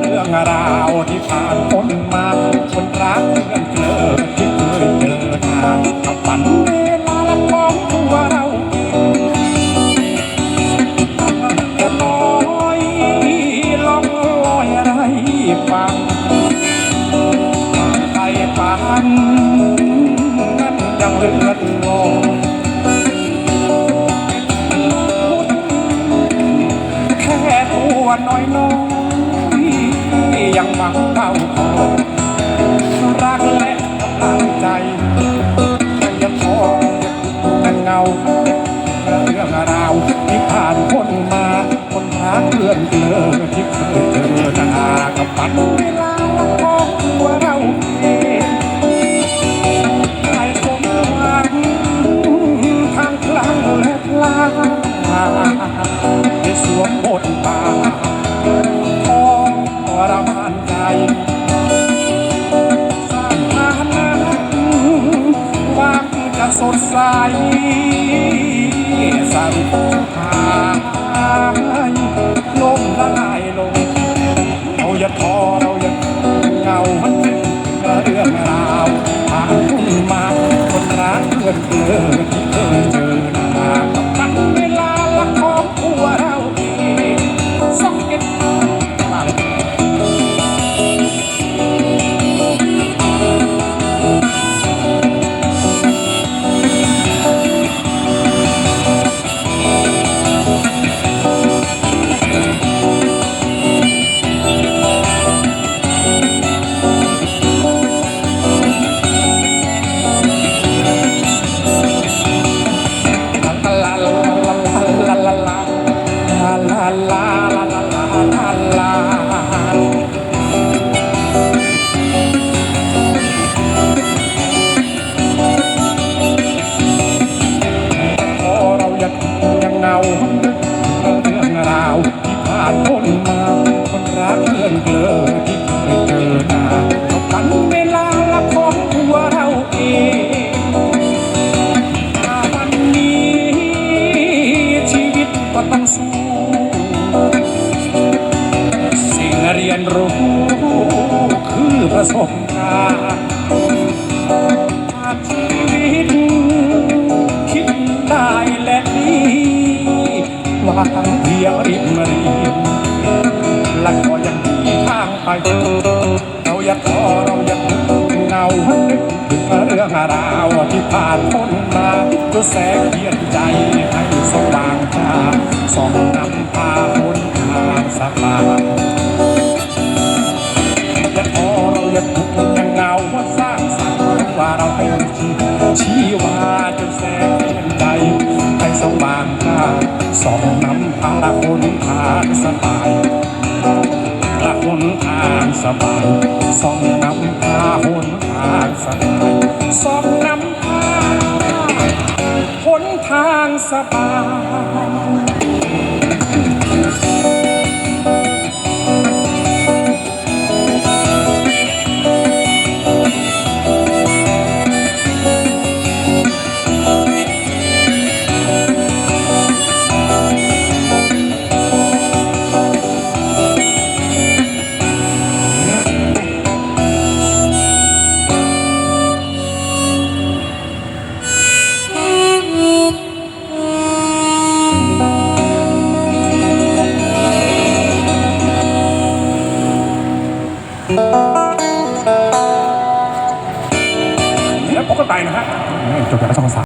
เรื่องราวที่ผ่านพ้นมาคนรักเพื่อนเกลือที่เคยเจอทางกับปันเวลาละของตัวเราจะลอยลองลอยไรฟังใครปันนั้นยังเลือดลอแค่ตัวน้อยน้อย ยังมังเท่าคนรักและกำลังใจยังทองแต่เงาเรื่องราวที่ผ่านคนมาคนรักเลื่อนเกลอที่เคย สร้างฐานะหวังจะสดใสสรุปหายลมละลายลงเราอย่าท้อเราอย่าเหงามันเป็นเรื่องราวผ่านพุ่นมาคนรักเพื่อนเกลื เงาเรื่องราวที่ผ่านพ้นมาคนรักเพื่อนเกลอที่เคยเจอหน้าเอากันเวลาละของตัวเราเองถ้าวันนี้ชีวิตก็ต้องสู้สิ่งเรียนรู้คือประสบการณ์ ไป เราอย่าท้อเราอย่าเงานึกถึงเรื่องราวที่ผ่านพ้นมาก็แสงเทียนใจให้สว่างจ้าส่องนำพาหนทางสบายอย่าท้อเราอย่าทุกข์ย่าเงาว่าสร้างสรรค์ว่าเราเป็นชีชีวาจนแสงเทียนใจให้สว่างจ้าส่องนำพาหนทางสบาย สบายส่องนำพาหนทางสบายส่องนำพาหนทางสบาย จบแล้วก็ช่องสาม